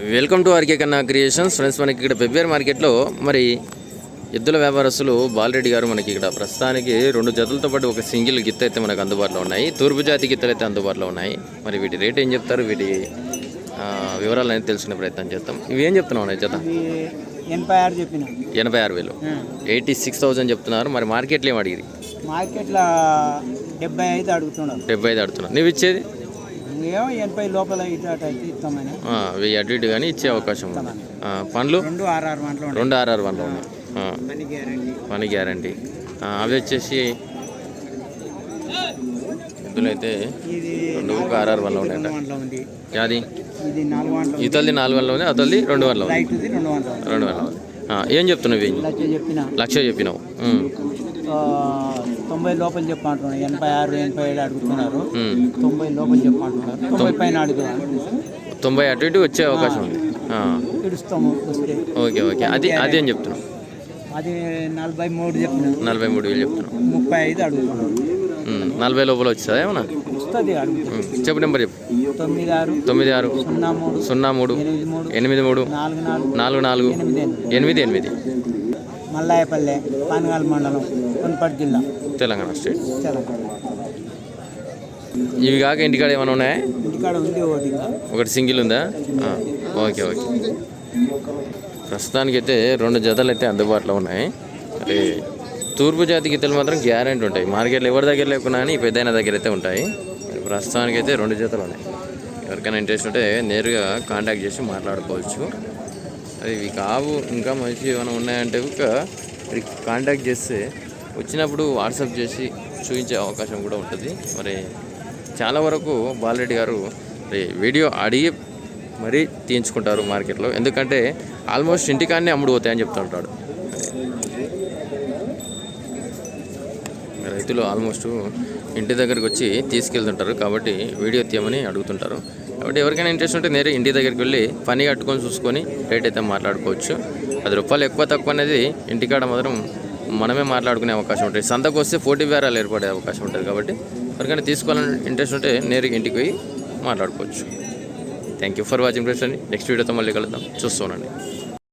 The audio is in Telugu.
Welcome to RK Kanna creations. Friends మనకి ఇక్కడ ఫిబ్రవరి మార్కెట్లో మరి ఎద్దుల వ్యాపారస్తులు బాలరెడ్డి గారు మనకి ఇక్కడ ప్రస్తుతానికి రెండు జతలతో పాటు ఒక సింగిల్ గిత్త అయితే మనకు అందుబాటులో ఉన్నాయి. తూర్పు జాతి గిత్తలు అయితే అందుబాటులో ఉన్నాయి. మరి వీటి రేట్ ఏం చెప్తారు? వీటి వివరాలు అనేది తెలుసుకునే ప్రయత్నం చేస్తాం ఇవి ఏం చెప్తున్నావు జత? ఎనభై ఆరు చెప్పిన. ఎనభై ఆరు వేలు. ఎయిటీ సిక్స్ థౌసండ్ చెప్తున్నారు. మరి మార్కెట్లో ఏం అడిగిరి? మార్కెట్లో డెబ్బై ఐదు అడుగుతున్నారు. డెబ్బై ఐదు అడుగుతున్నారు. నువ్వు ఇచ్చేది? ఏమో ఎనభై లోపల ఇస్తామని. వెయ్యి అటు ఇటు కానీ ఇచ్చే అవకాశం ఉంది. పండ్లు? రెండు ఆరు ఆరు మంటలు ఉన్నాయి. రెండు. పని గ్యారంటీ. అవి వచ్చేసి ఎద్దులు అయితే ఇది రెండు ఒక ఆర్ఆర్ వందల ఉంది. అది ఇది నాలుగు వందలు ఇతల్ది నాలుగు వందలు ఉంది అతల్ది రెండు వందలు ఉంది రెండు వందలు ఉంది. ఏం చెప్తున్నావు లక్ష చెప్పిన. లక్ష చెప్పినావు. తొంభై లోపల చెప్పంటున్నారు ఎనభై ఆరు ఎనభై ఏడు అడుగుతున్నారు. తొంభై లోపల చెప్పంటున్నారు తొంభై పైన అడుగుతున్నారు తొంభై అటు ఇటు వచ్చే అవకాశం ఉంది. ఇడుస్తాము వస్తే. Okay okay. అది అదేం చెప్తున్నావు? అది నలభై మూడు చెప్పిన నలభై మూడు వేలు చెప్తున్నావు. ముప్పై ఐదు అడుగుతున్నాం నలభై లోపల వచ్చేదా ఏమన్నా? వస్తుంది చెప్పు నెంబర్ చెప్పు. తొమ్మిది ఆరు తొమ్మిది ఆరు సున్నా మూడు సున్నా మూడు ఎనిమిది మూడు నాలుగు నాలుగు నాలుగు నాలుగు ఎనిమిది ఎనిమిది. మల్లాయపల్లె పానగాల్ మండలం కొనపట్ జిల్లా. తెలంగాణ స్టేట్. తెలంగాణ. ఇవి కాక ఇంటికాడ ఏమైనా ఉన్నాయా? ఇంటికాడ ఉంది ఒకటి ఇంకా. ఒకటి సింగిల్ ఉందా? ఆ, ఓకే ఓకే. ప్రస్తుతానికైతే రెండు జతలు అయితే అందుబాటులో ఉన్నాయి. మరి తూర్పు జాతి గీతలు మాత్రం గ్యారెంటీ ఉంటాయి. మార్కెట్లో ఎవరి దగ్గర లేకున్నా కానీ పెద్దయిన దగ్గర అయితే ఉంటాయి. మరి ప్రస్తుతానికైతే రెండు జతలు ఉన్నాయి. ఎవరికైనా ఇంట్రెస్ట్ ఉంటే నేరుగా కాంటాక్ట్ చేసి మాట్లాడుకోవచ్చు. అది ఇవి కావు. ఇంకా మంచి ఏమైనా ఉన్నాయంటే ఒక కాంటాక్ట్ చేస్తే వచ్చినప్పుడు వాట్సాప్ చేసి చూపించే అవకాశం కూడా ఉంటుంది. మరి చాలా వరకు బాలరెడ్డి గారు వీడియో అడిగి మరీ తీయించుకుంటారు మార్కెట్లో. ఎందుకంటే ఆల్మోస్ట్ ఇంటికాన్నే అమ్ముడు పోతాయని చెప్తూ ఉంటాడు. రైతులు ఆల్మోస్ట్ ఇంటి దగ్గరికి వచ్చి తీసుకెళ్తుంటారు కాబట్టి వీడియో తీయమని అడుగుతుంటారు. కాబట్టి ఎవరికైనా ఇంట్రెస్ట్ ఉంటే నేరే ఇంటి దగ్గరికి వెళ్ళి పని కట్టుకొని చూసుకొని రేట్ అయితే మాట్లాడుకోవచ్చు. పది రూపాయలు ఎక్కువ తక్కువ అనేది ఇంటికాడ మాత్రం మనమే మాట్లాడుకునే అవకాశం ఉంటుంది. సంతకు వస్తే పోటీ బేరాలు ఏర్పడే అవకాశం ఉంటుంది కాబట్టి ఎవరికైనా తీసుకోవాలని ఇంట్రెస్ట్ ఉంటే నేరుగా ఇంటికి పోయి మాట్లాడుకోవచ్చు. Thank you for watching friends అండి. నెక్స్ట్ వీడియోతో మళ్ళీ కలుద్దాం. చూస్తూ ఉండండి.